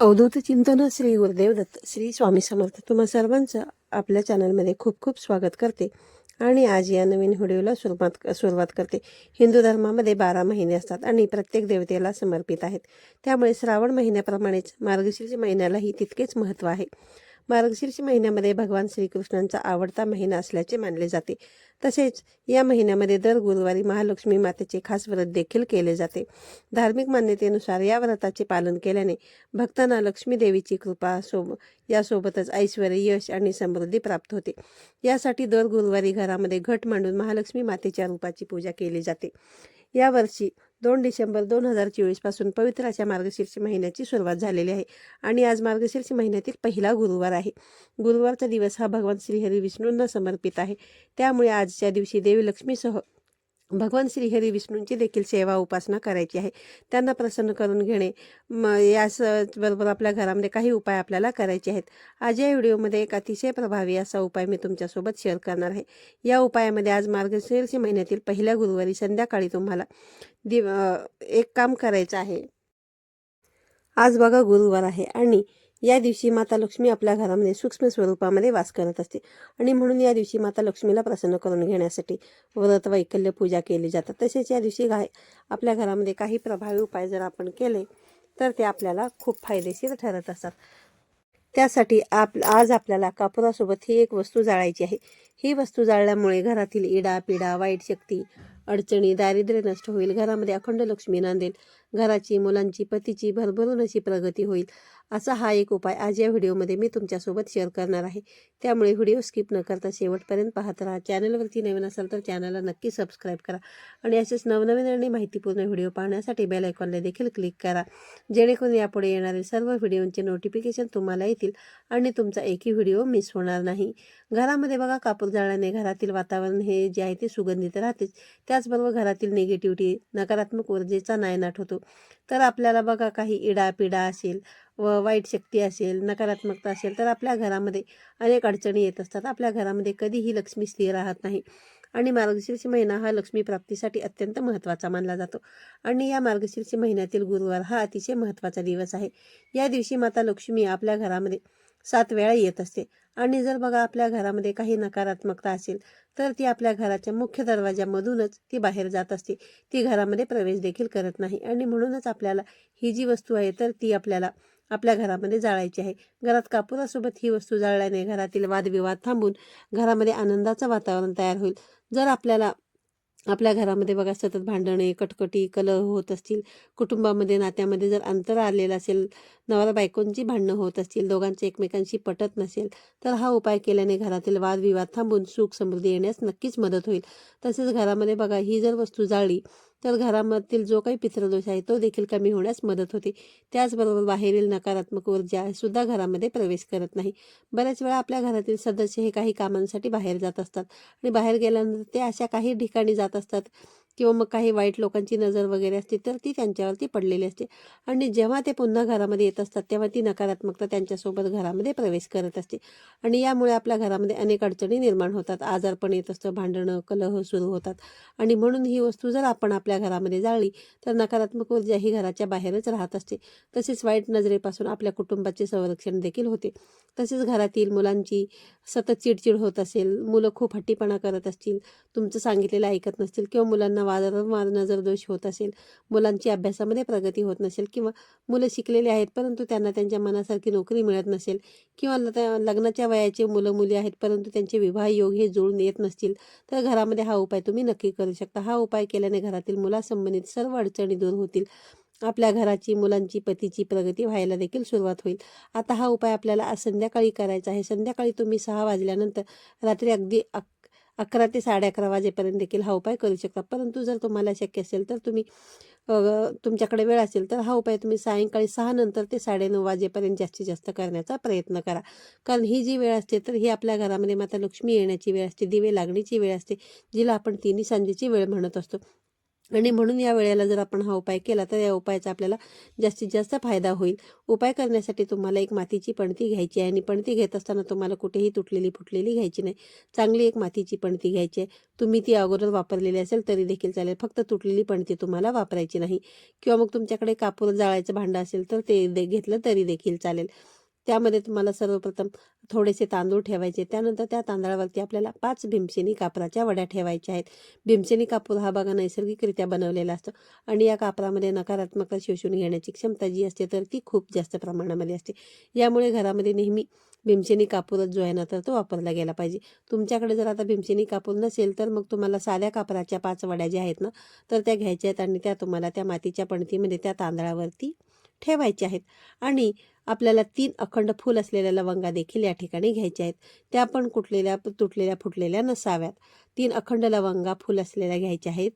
अवधूत चिंतन श्री गुरुदेव दत्त श्री स्वामी समर्थ. तुम्हा सर्वांचं आपल्या चॅनलमध्ये खूप खूप स्वागत करते आणि आज या नवीन व्हिडिओला सुरुवात सुरुवात करते. हिंदू धर्मामध्ये बारा महिने असतात आणि प्रत्येक देवतेला समर्पित आहेत. त्यामुळे श्रावण महिन्याप्रमाणेच मार्गशीर्ष महिन्यालाही तितकेच महत्त्व आहे. मार्गशीर्ष महिन्यामध्ये भगवान श्रीकृष्णांचा आवडता महिना असल्याचे मानले जाते. तसेच या महिन्यामध्ये दर गुरुवारी महालक्ष्मी मातेचे खास व्रत देखील केले जाते. धार्मिक मान्यतेनुसार या व्रताचे पालन केल्याने भक्तांना लक्ष्मी देवीची कृपा सोब यासोबतच ऐश्वर यश आणि समृद्धी प्राप्त होते. यासाठी दर गुरुवारी घरामध्ये घट मांडून महालक्ष्मी मातेच्या रूपाची पूजा केली जाते. यावर्षी दोन डिसेंबर दोन हजार चोवीसपासून पवित्र अशा मार्गशीर्ष महिन्याची सुरुवात झालेली आहे. आणि आज मार्गशीर्ष महिन्यातील पहिला गुरुवार आहे. गुरुवारचा दिवस हा भगवान श्रीहरी विष्णूंना समर्पित आहे. त्यामुळे आजच्या दिवशी देवी लक्ष्मीसह भगवान श्रीहरी विष्णूंची देखील सेवा उपासना करायची आहे. त्यांना प्रसन्न करून घेणे म याच बरोबर आपल्या घरामध्ये काही उपाय आपल्याला करायचे आहेत. आज या व्हिडिओमध्ये एक अतिशय प्रभावी असा उपाय मी तुमच्यासोबत शेअर करणार आहे. या उपायामध्ये आज मार्गशीर्ष महिन्यातील पहिल्या गुरुवारी संध्याकाळी तुम्हाला दिव एक काम करायचं आहे. आज बघा गुरुवार आहे आणि या दिवशी माता लक्ष्मी आपल्या घरामध्ये सूक्ष्म स्वरूपामध्ये वास करत असते. आणि म्हणून या दिवशी माता लक्ष्मीला प्रसन्न करून घेण्यासाठी व्रत वैकल्य पूजा केली जातात. तसेच या दिवशी घाय आपल्या घरामध्ये काही प्रभावी उपाय जर आपण केले तर ते आपल्याला खूप फायदेशीर ठरत असतात. त्यासाठी आप आज आपल्याला कापुरासोबत ही एक वस्तू जाळायची आहे. ही वस्तू जाळल्यामुळे घरातील इडा पिडा वाईट शक्ती अडचणी दारिद्र्य नष्ट होईल घरामध्ये अखंड लक्ष्मी नांदेल घराची मुलांची पतीची भरभरून अशी प्रगती होईल. असा हा एक उपाय आज या व्हिडिओमध्ये मी तुमच्यासोबत शेअर करणार आहे. त्यामुळे व्हिडिओ स्किप न करता शेवटपर्यंत पाहत राहा. चॅनलवरती नवीन असाल तर चॅनलला नक्की सबस्क्राईब करा. आणि असेच नवनवीन आणि माहितीपूर्ण व्हिडिओ पाहण्यासाठी बेल आयकॉनला देखील क्लिक करा. जेणेकरून यापुढे येणारे सर्व व्हिडिओंचे नोटिफिकेशन तुम्हाला येतील आणि तुमचा एकही व्हिडिओ मिस होणार नाही. घरामध्ये बघा कापूर जाळल्याने घरातील वातावरण हे जे आहे ते सुगंधित राहतेच. त्याचबरोबर घरातील निगेटिव्हिटी नकारात्मक ऊर्जेचा नायनाट होतो. तर आपल्याला बघा काही इडापिडा असेल व वाईट शक्ती असेल नकारात्मकता असेल तर आपल्या घरामध्ये अनेक अडचणी येत असतात. आपल्या घरामध्ये कधीही लक्ष्मी स्थिर राहत नाही. आणि मार्गशीर्ष महिना हा लक्ष्मी प्राप्तीसाठी अत्यंत महत्त्वाचा मानला जातो. आणि या मार्गशीर्ष महिन्यातील गुरुवार हा अतिशय महत्त्वाचा दिवस आहे. या दिवशी माता लक्ष्मी आपल्या घरामध्ये सात वेळा येत असते. आणि जर बघा आपल्या घरामध्ये काही नकारात्मकता असेल तर ती आपल्या घराच्या मुख्य दरवाजामधूनच ती बाहेर जात असते. ती घरामध्ये प्रवेश देखील करत नाही आणि म्हणूनच आपल्याला ही जी वस्तू आहे तर ती आपल्याला आपल्या घरामध्ये जाळायची आहे. घरात कापुरासोबत ही वस्तू जाळल्याने घरातील वादविवाद थांबून घरामध्ये आनंदाचं वातावरण तयार होईल. जर आपल्याला आपल्या घरामध्ये बघा सतत भांडणे कटकटी कलह होत असतील. कुटुंबामध्ये नात्यामध्ये जर अंतर आलेलं असेल नवरा बायकोंची भांडणं होत असतील दोघांचे एकमेकांशी पटत नसेल तर हा उपाय केल्याने घरातील वादविवाद थांबून सुख समृद्धी येण्यास नक्कीच मदत होईल. तसेच घरामध्ये बघा ही जर वस्तू जाळली तर घरामधील जो काही पितृदोष आहे तो देखील कमी होण्यास मदत होते. त्याचबरोबर बाहेरील नकारात्मक ऊर्जा सुद्धा घरामध्ये प्रवेश करत नाही. बऱ्याच वेळा आपल्या घरातील सदस्य हे काही कामांसाठी बाहेर जात असतात आणि बाहेर गेल्यानंतर ते अशा काही ठिकाणी जात असतात किंवा मग काही वाईट लोकांची नजर वगैरे असते तर ती त्यांच्यावरती पडलेली असते. आणि जेव्हा ते पुन्हा घरामध्ये येत असतात तेव्हा ती नकारात्मकता त्यांच्यासोबत घरामध्ये प्रवेश करत असते. आणि यामुळे आपल्या घरामध्ये अनेक अडचणी निर्माण होतात. आजारपण येत असतं भांडणं कलह सुरू होतात. आणि म्हणून ही वस्तू जर आपण आपल्या घरामध्ये जाळली तर नकारात्मक ऊर्जा ही घराच्या बाहेरच राहत असते. तसेच वाईट नजरेपासून आपल्या कुटुंबाचे संरक्षण देखील होते. तसेच घरातील मुलांची सतत चिडचिड होत असेल मुलं खूप हट्टीपणा करत असतील तुमचं सांगितलेलं ऐकत नसतील किंवा मुलांना वारंवार नजरदोष होत असेल मुलांची अभ्यासामध्ये प्रगती होत नसेल किंवा मुलं शिकलेली आहेत परंतु त्यांना त्यांच्या मनासारखी नोकरी मिळत नसेल किंवा त्या लग्नाच्या वयाचे मुलं मुली आहेत परंतु त्यांचे विवाह योग हे जुळून येत नसतील तर घरामध्ये हा उपाय तुम्ही नक्की करू शकता. हा उपाय केल्याने घरातील मुलासंबंधित सर्व अडचणी दूर होतील. आपल्या घराची मुलांची पतीची प्रगती व्हायला देखील सुरुवात होईल. आता हा उपाय आपल्याला आज संध्याकाळी करायचा आहे. संध्याकाळी तुम्ही सहा वाजल्यानंतर रात्री अगदी अक अकरा ते साडे अकरा वाजेपर्यंत देखील हा उपाय करू शकता. परंतु जर तुम्हाला शक्य असेल तर तुम्ही तुमच्याकडे वेळ असेल तर हा उपाय तुम्ही सायंकाळी सहा नंतर ते साडेनऊ वाजेपर्यंत जास्तीत जास्त करण्याचा प्रयत्न करा. कारण ही जी वेळ असते तर ही आपल्या घरामध्ये माता लक्ष्मी येण्याची वेळ असते दिवे लागण्याची वेळ असते जिला आपण तिन्ही सांजेची वेळ म्हणत असतो. आणि म्हणून या वेळेला जर आपण हा उपाय केला तर या उपायाचा आपल्याला जास्तीत जास्त फायदा होईल. उपाय करण्यासाठी तुम्हाला एक मातीची पणती घ्यायची आहे आणि पणती घेत असताना तुम्हाला कुठेही तुटलेली फुटलेली घ्यायची नाही. चांगली एक मातीची पणती घ्यायची आहे. तुम्ही ती अगोदर वापरलेली असेल तरी देखील चालेल. फक्त तुटलेली पणती तुम्हाला वापरायची नाही. किंवा मग तुमच्याकडे कापूर जाळायचं भांडं असेल तर ते दे घेतलं तरी देखील चालेल. त्यामध्ये तुम्हाला सर्वप्रथम थोडेसे तांदूळ ठेवायचे. त्यानंतर त्या तांदळावरती आपल्याला पाच भीमसेनी कापराच्या वड्या ठेवायच्या आहेत. भीमसेनी कापूर हा बघा नैसर्गिकरित्या बनवलेला असतो आणि या कापरामध्ये नकारात्मकता शोषून घेण्याची क्षमता जी असते तर ती खूप जास्त प्रमाणामध्ये असते. यामुळे घरामध्ये नेहमी भीमसेनी कापूरच जो आहे ना तर तो वापरला गेला पाहिजे. तुमच्याकडे जर आता भीमसेनी कापूर नसेल तर मग तुम्हाला साध्या कापराच्या पाच वड्या ज्या आहेत ना तर त्या घ्यायच्या आहेत आणि त्या तुम्हाला त्या मातीच्या पणतीमध्ये त्या तांदळावरती ठेवायच्या आहेत. आणि आपल्याला तीन अखंड फूल असलेल्या लवंगा देखील या ठिकाणी घ्यायच्या आहेत. त्या पण कुठलेल्या तुटलेल्या फुटलेल्या नसाव्यात. तीन अखंड लवंगा फूल असलेल्या घ्यायच्या आहेत.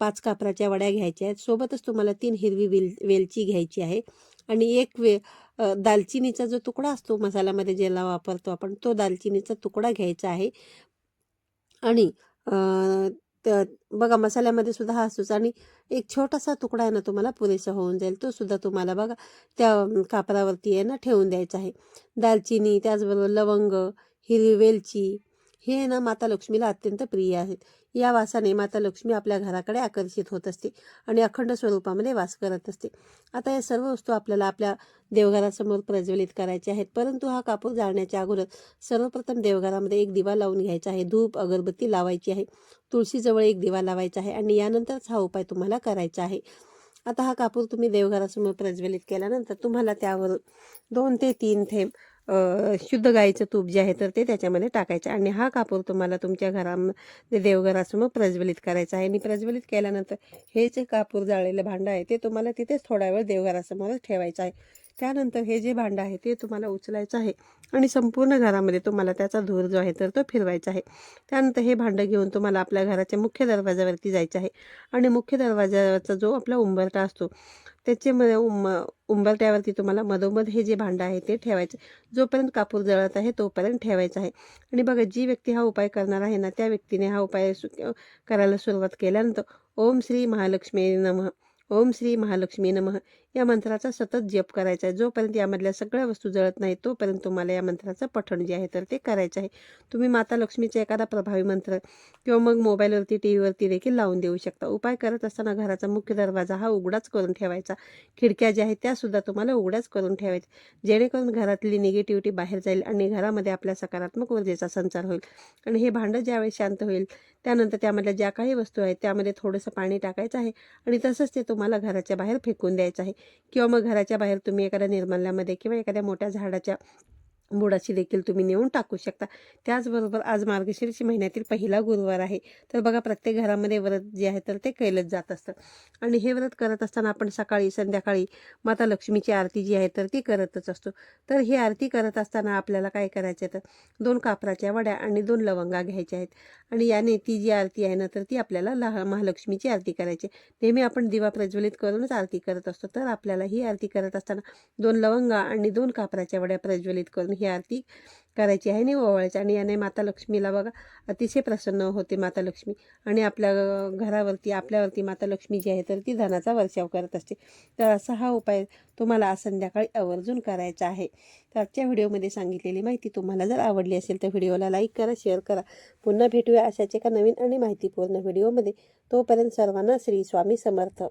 पाच कापराच्या वड्या घ्यायच्या आहेत. सोबतच तुम्हाला तीन हिरवी वेल वेलची घ्यायची आहे. आणि एक वे दालचिनीचा जो तुकडा असतो मसाल्यामध्ये ज्याला वापरतो आपण तो दालचिनीचा तुकडा घ्यायचा आहे. आणि तर बघा मसाल्यामध्ये सुद्धा हा असतोच आणि एक छोटासा तुकडा आहे ना तुम्हाला पुरेसा होऊन जाईल. तो सुद्धा तुम्हाला बघा त्या कापरावरती आहे ना ठेवून द्यायचा आहे. दालचिनी त्याचबरोबर लवंग हिरवी वेलची हे आहे ना माता लक्ष्मीला अत्यंत प्रिय आहेत. या वासाने माता लक्ष्मी आपल्या घराकडे आकर्षित होत असते आणि अखंड स्वरूपामध्ये वास करत असते. आता या सर्व वस्तू आपल्याला आपल्या देवघरासमोर प्रज्वलित करायच्या आहेत. परंतु हा कापूर जाळण्याच्या अगोदर सर्वप्रथम देवघरामध्ये एक दिवा लावून घ्यायचा आहे. धूप अगरबत्ती लावायची आहे. तुळशीजवळ एक दिवा लावायचा आहे आणि यानंतरच हा उपाय तुम्हाला करायचा आहे. आता हा कापूर तुम्ही देवघरासमोर प्रज्वलित केल्यानंतर तुम्हाला त्यावर दोन ते तीन थेंब शुद्ध गाईचं तूप जे आहे तर ते त्याच्यामध्ये टाकायचं. आणि हा कापूर तुम्हाला तुमच्या घरामध्ये देवघरासमोर प्रज्वलित करायचा आहे. आणि प्रज्वलित केल्यानंतर हे जे कापूर जाळलेलं भांडं आहे ते तुम्हाला तिथेच थोडा वेळ देवघरासमोरच ठेवायचं आहे. त्यानंतर हे जे भांडं आहे ते तुम्हाला उचलायचं आहे आणि संपूर्ण घरामध्ये तुम्हाला त्याचा धूर जो आहे तर तो फिरवायचा आहे. त्यानंतर हे भांडं घेऊन तुम्हाला आपल्या घराच्या मुख्य दरवाजावरती जायचं आहे आणि मुख्य दरवाजाचा जो आपला उंबरटा असतो त्याच्यामध्ये उम उंबरट्यावरती तुम्हाला मधोमध हे जे भांडं आहे ते ठेवायचं जोपर्यंत कापूर जळत आहे तोपर्यंत ठेवायचं आहे. आणि बघा जी व्यक्ती हा उपाय करणार आहे ना त्या व्यक्तीने हा उपाय सु- करायला सुरुवात केल्यानंतर ओम श्री महालक्ष्मी नमः ओम श्री महालक्ष्मी नमः. या मंत्राचा सतत जप करायचा आहे. जोपर्यंत यामधल्या सगळ्या वस्तू जळत नाही तोपर्यंत तुम्हाला या मंत्राचं पठण जे आहे तर ते करायचं आहे. तुम्ही माता लक्ष्मीचा एखादा प्रभावी मंत्र किंवा मग मोबाईलवरती टी व्हीवरती देखील लावून देऊ शकता. उपाय करत असताना घराचा मुख्य दरवाजा हा उघडाच करून ठेवायचा. खिडक्या ज्या आहेत त्यासुद्धा तुम्हाला उघड्याच करून ठेवायच्या. जेणेकरून घरातली निगेटिव्हिटी बाहेर जाईल आणि घरामध्ये आपल्या सकारात्मक ऊर्जेचा संचार होईल. आणि हे भांडं ज्यावेळी शांत होईल त्यानंतर त्यामधल्या ज्या काही वस्तू आहेत त्यामध्ये थोडंसं पाणी टाकायचं आहे आणि तसंच ते तुम्हाला घराच्या बाहेर फेकून द्यायचं आहे. किंवा मग घराच्या बाहेर तुम्ही एखाद्या निर्मल्यामध्ये किंवा एखाद्या मोठ्या झाडाच्या बुडाची देखील तुम्ही नेऊन टाकू शकता. त्याचबरोबर आज मार्गशीर्ष महिन्यातील पहिला गुरुवार आहे. तर बघा प्रत्येक घरामध्ये व्रत जे आहे तर ते केलंच जात असतं. आणि हे व्रत करत असताना आपण सकाळी संध्याकाळी माता लक्ष्मीची आरती जी आहे तर ती करतच असतो. तर ही आरती करत असताना आपल्याला काय करायचं आहे तर दोन कापराच्या वड्या आणि दोन लवंगा घ्यायच्या आहेत. आणि याने ती जी आरती आहे ना तर ती आपल्याला लहा महालक्ष्मीची आरती करायची आहे. नेहमी आपण दिवा प्रज्वलित करूनच आरती करत असतो. तर आपल्याला ही आरती करत असताना दोन लवंगा आणि दोन कापराच्या वड्या प्रज्वलित करून ही आरती करायची आहे आणि ओवाळायची आणि याने माता लक्ष्मीला बघा अतिशय प्रसन्न होते माता लक्ष्मी. आणि आपल्या घरावरती आपल्यावरती माता लक्ष्मी जी आहे तर ती धनाचा वर्षाव करत असते. तर असा हा उपाय तुम्हाला आज संध्याकाळी आवर्जून करायचा आहे. तर आजच्या व्हिडिओमध्ये सांगितलेली माहिती तुम्हाला जर आवडली असेल तर व्हिडिओला लाईक करा शेअर करा. पुन्हा भेटूया अशाच एका नवीन आणि माहितीपूर्ण व्हिडिओमध्ये. तोपर्यंत सर्वांना श्री स्वामी समर्थ.